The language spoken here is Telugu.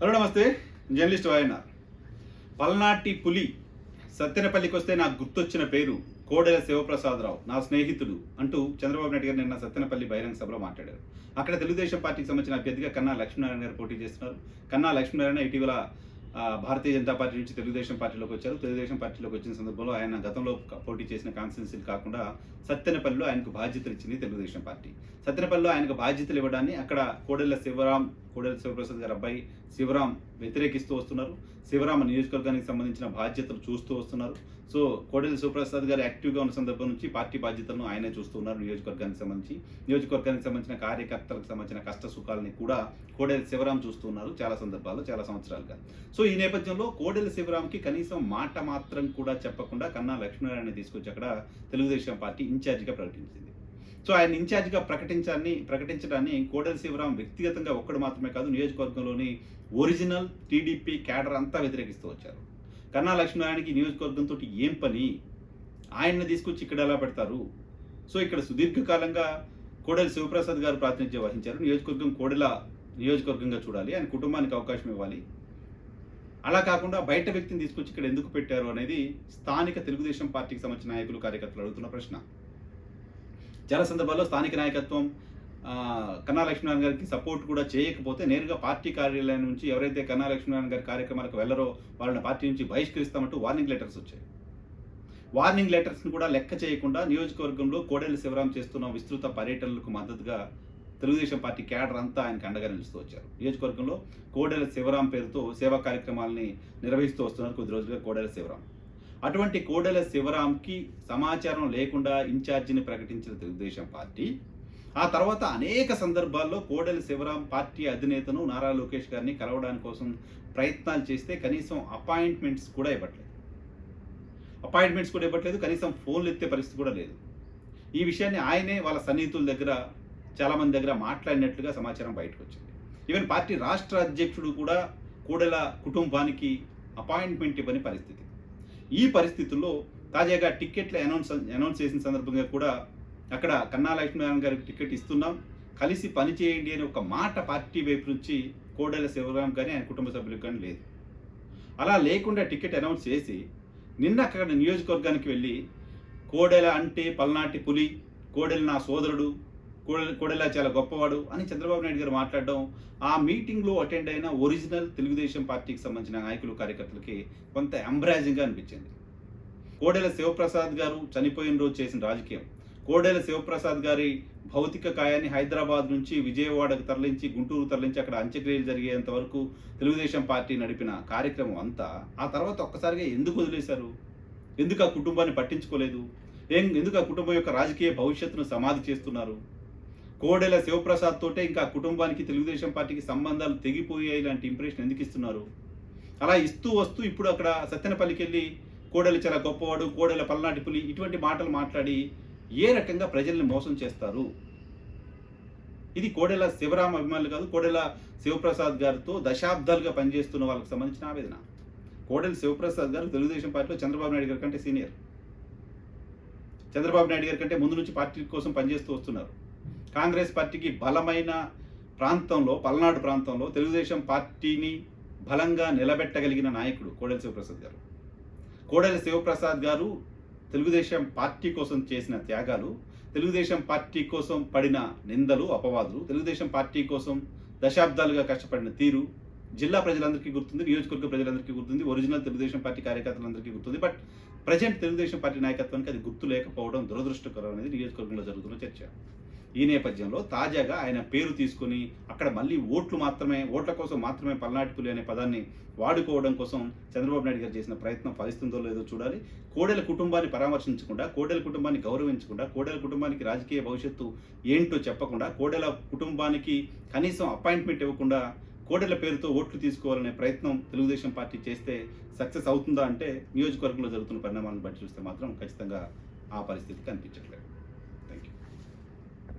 హలో నమస్తే. జర్నలిస్ట్ ఆయన పల్నాటి పులి సత్యనపల్లికి వస్తే నాకు గుర్తొచ్చిన పేరు కోడెల శివప్రసాదరావు నా స్నేహితుడు అంటూ చంద్రబాబు నాయుడు గారు నిన్న సత్తెనపల్లి బహిరంగ సభలో మాట్లాడారు. అక్కడ తెలుగుదేశం పార్టీకి సంబంధించిన అభ్యర్థిగా కన్నా లక్ష్మీనారాయణ గారు పోటీ చేస్తున్నారు. కన్నా లక్ష్మీనారాయణ ఇటీవల భారతీయ జనతా పార్టీ నుంచి తెలుగుదేశం పార్టీలోకి వచ్చారు. తెలుగుదేశం పార్టీలోకి వచ్చిన సందర్భంలో ఆయన గతంలో పోటీ చేసిన కాన్స్టిట్యున్సీలు కాకుండా సత్తెనపల్లిలో ఆయనకు బాధ్యతలు ఇచ్చింది తెలుగుదేశం పార్టీ. సత్తెనపల్లిలో ఆయనకు బాధ్యతలు ఇవ్వడాన్ని అక్కడ కోడెల శివరాం కోడెల శివప్రసాద్ గారి అబ్బాయి శివరాం వ్యతిరేకిస్తూ వస్తున్నారు. శివరామ నియోజకవర్గానికి సంబంధించిన బాధ్యతలు చూస్తూ వస్తున్నారు. సో కోడెల శివప్రసాద్ గారు యాక్టివ్గా ఉన్న సందర్భం నుంచి పార్టీ బాధ్యతలను ఆయనే చూస్తున్నారు నియోజకవర్గానికి సంబంధించి. నియోజకవర్గానికి సంబంధించిన కార్యకర్తలకు సంబంధించిన కష్ట సుఖాలని కూడా కోడెల శివరాం చూస్తున్నారు చాలా సందర్భాల్లో చాలా సంవత్సరాలుగా. సో ఈ నేపథ్యంలో కోడెల శివరాంకి కనీసం మాట మాత్రం కూడా చెప్పకుండా కన్నా లక్ష్మీనారాయణ తీసుకొచ్చి అక్కడ తెలుగుదేశం పార్టీ ఇన్ఛార్జిగా ప్రకటించింది. సో ఆయన ఇన్ఛార్జిగా ప్రకటించాన్ని ప్రకటించడాన్ని కోడెల శివరాం వ్యక్తిగతంగా ఒక్కడు మాత్రమే కాదు నియోజకవర్గంలోని ఒరిజినల్ టీడీపీ క్యాడర్ అంతా వ్యతిరేకిస్తూ వచ్చారు. కన్నా లక్ష్మీనారాయణకి నియోజకవర్గంతో ఏం పని? ఆయన్ని తీసుకొచ్చి ఇక్కడ ఎలా పెడతారు? సో ఇక్కడ సుదీర్ఘకాలంగా కోడెల శివప్రసాద్ గారు ప్రాతినిధ్యం వహించారు. నియోజకవర్గం కోడెల నియోజకవర్గంగా చూడాలి. ఆయన కుటుంబానికి అవకాశం ఇవ్వాలి. అలా కాకుండా బయట వ్యక్తిని తీసుకొచ్చి ఇక్కడ ఎందుకు పెట్టారు అనేది స్థానిక తెలుగుదేశం పార్టీకి సంబంధించిన నాయకులు కార్యకర్తలు అడుగుతున్న ప్రశ్న. చాలా సందర్భాల్లో స్థానిక నాయకత్వం కన్నా లక్ష్మీనారాయణ గారికి సపోర్ట్ కూడా చేయకపోతే నేరుగా పార్టీ కార్యాలయం నుంచి ఎవరైతే కన్నా లక్ష్మీనారాయణ గారి కార్యక్రమాలకు వెళ్ళరో వాళ్ళని పార్టీ నుంచి బహిష్కరిస్తామంటూ వార్నింగ్ లెటర్స్ వచ్చాయి. వార్నింగ్ లెటర్స్ని కూడా లెక్క చేయకుండా నియోజకవర్గంలో కోడెల శివరాం చేస్తున్న విస్తృత పర్యటనలకు మద్దతుగా తెలుగుదేశం పార్టీ క్యాడర్ అంతా ఆయనకు అండగా నిలుస్తూ వచ్చారు. నియోజకవర్గంలో కోడెల శివరాం పేరుతో సేవా కార్యక్రమాలని నిర్వహిస్తూ వస్తున్నారు కొద్ది రోజులుగా కోడెల శివరాం. అటువంటి కోడెల శివరాంకి సమాచారం లేకుండా ఇన్ఛార్జిని ప్రకటించిన తెలుగుదేశం పార్టీ ఆ తర్వాత అనేక సందర్భాల్లో కోడెల శివరాం పార్టీ అధినేతను నారా లోకేష్ గారిని కలవడానికి కోసం ప్రయత్నాలు చేస్తే కనీసం అపాయింట్మెంట్స్ కూడా ఇవ్వట్లేదు. అపాయింట్మెంట్స్ కూడా ఇవ్వట్లేదు కనీసం ఫోన్లు ఎత్తే పరిస్థితి కూడా లేదు. ఈ విషయాన్ని ఆయనే వాళ్ళ సన్నిహితుల దగ్గర చాలామంది దగ్గర మాట్లాడినట్లుగా సమాచారం బయటకు వచ్చింది ఈవెన్ పార్టీ రాష్ట్ర అధ్యక్షుడు కూడా కోడెల కుటుంబానికి అపాయింట్మెంట్ ఇవ్వని పరిస్థితి. ఈ పరిస్థితుల్లో తాజాగా టికెట్లు అనౌన్స్ అనౌన్స్ చేసిన సందర్భంగా కూడా అక్కడ కన్నా లక్ష్మీనారాయణ గారికి టికెట్ ఇస్తున్నాం. కలిసి పని చేయండి అని ఒక మాట పార్టీ వైపు నుంచి కోడెల శివరాం కానీ ఆయన కుటుంబ సభ్యులకు కానీ లేదు. అలా లేకుండా టికెట్ అనౌన్స్ చేసి నిన్న అక్కడ నియోజకవర్గానికి వెళ్ళి కోడెల అంటే పల్నాటి పులి కోడెల నా సోదరుడు కోడెల చాలా గొప్పవాడు అని చంద్రబాబు నాయుడు గారు మాట్లాడడం ఆ మీటింగ్లో అటెండ్ అయిన ఒరిజినల్ తెలుగుదేశం పార్టీకి సంబంధించిన నాయకులు కార్యకర్తలకి కొంత ఎంబ్రాజింగ్గా అనిపించింది. కోడెల శివప్రసాద్ గారు చనిపోయిన రోజు చేసిన రాజకీయం. కోడెల శివప్రసాద్ గారి భౌతిక కాయాన్ని హైదరాబాద్ నుంచి విజయవాడకు తరలించి గుంటూరు తరలించి అక్కడ అంత్యక్రియలు జరిగేంత వరకు తెలుగుదేశం పార్టీ నడిపిన కార్యక్రమం అంతా ఆ తర్వాత ఒక్కసారిగా ఎందుకు వదిలేశారు? ఎందుకు ఆ కుటుంబాన్ని పట్టించుకోలేదు? ఏం ఎందుకు ఆ కుటుంబం యొక్క రాజకీయ భవిష్యత్తును సమాధి చేస్తున్నారు? కోడెల శివప్రసాద్ తోటే ఇంకా కుటుంబానికి తెలుగుదేశం పార్టీకి సంబంధాలు తెగిపోయాయి లాంటి ఇంప్రెషన్ ఎందుకు ఇస్తున్నారు? అలా ఇస్తూ వస్తూ ఇప్పుడు అక్కడ సత్యనపల్లికి వెళ్ళి కోడెలు చాలా గొప్పవాడు కోడెల పల్నాటి పులి ఇటువంటి మాటలు మాట్లాడి ఏ రకంగా ప్రజల్ని మోసం చేస్తారు? ఇది కోడెల శివరామ అభిమానులు కాదు కోడెల శివప్రసాద్ గారితో దశాబ్దాలుగా పనిచేస్తున్న వాళ్ళకి సంబంధించిన ఆవేదన. కోడెల శివప్రసాద్ గారు తెలుగుదేశం పార్టీలో చంద్రబాబు నాయుడు గారి కంటే సీనియర్ చంద్రబాబు నాయుడు గారి కంటే ముందు నుంచి పార్టీ కోసం పనిచేస్తూ వస్తున్నారు. కాంగ్రెస్ పార్టీకి బలమైన ప్రాంతంలో పల్నాడు ప్రాంతంలో తెలుగుదేశం పార్టీని బలంగా నిలబెట్టగలిగిన నాయకుడు కోడెల శివప్రసాద్ గారు. కోడెల శివప్రసాద్ గారు తెలుగుదేశం పార్టీ కోసం చేసిన త్యాగాలు తెలుగుదేశం పార్టీ కోసం పడిన నిందలు అపవాదులు తెలుగుదేశం పార్టీ కోసం దశాబ్దాలుగా కష్టపడిన తీరు జిల్లా ప్రజలందరికీ గుర్తుంది నియోజకవర్గ ప్రజలందరికీ గుర్తుంది ఒరిజినల్ తెలుగుదేశం పార్టీ కార్యకర్తలందరికీ గుర్తుంది బట్ ప్రజెంట్ తెలుగుదేశం పార్టీ నాయకత్వానికి అది గుర్తు లేకపోవడం దురదృష్టకరం అనేది నియోజకవర్గంలో జరుగుతున్న చర్చ. ఈ నేపథ్యంలో తాజాగా ఆయన పేరు తీసుకొని అక్కడ మళ్ళీ ఓట్లు మాత్రమే ఓట్ల కోసం మాత్రమే పల్నాటికులు అనే పదాన్ని వాడుకోవడం కోసం చంద్రబాబు నాయుడు గారు చేసిన ప్రయత్నం ఫలిస్తుందో లేదో చూడాలి. కోడెల కుటుంబాన్ని పరామర్శించకుండా కోడెల కుటుంబాన్ని గౌరవించకుండా కోడెల కుటుంబానికి రాజకీయ భవిష్యత్తు ఏంటో చెప్పకుండా కోడెల కుటుంబానికి కనీసం అపాయింట్మెంట్ ఇవ్వకుండా కోడెల పేరుతో ఓట్లు తీసుకోవాలనే ప్రయత్నం తెలుగుదేశం పార్టీ చేస్తే సక్సెస్ అవుతుందా అంటే నియోజకవర్గంలో జరుగుతున్న పరిణామాలను బట్టి చూస్తే మాత్రం ఖచ్చితంగా ఆ పరిస్థితి కనిపించట్లేదు.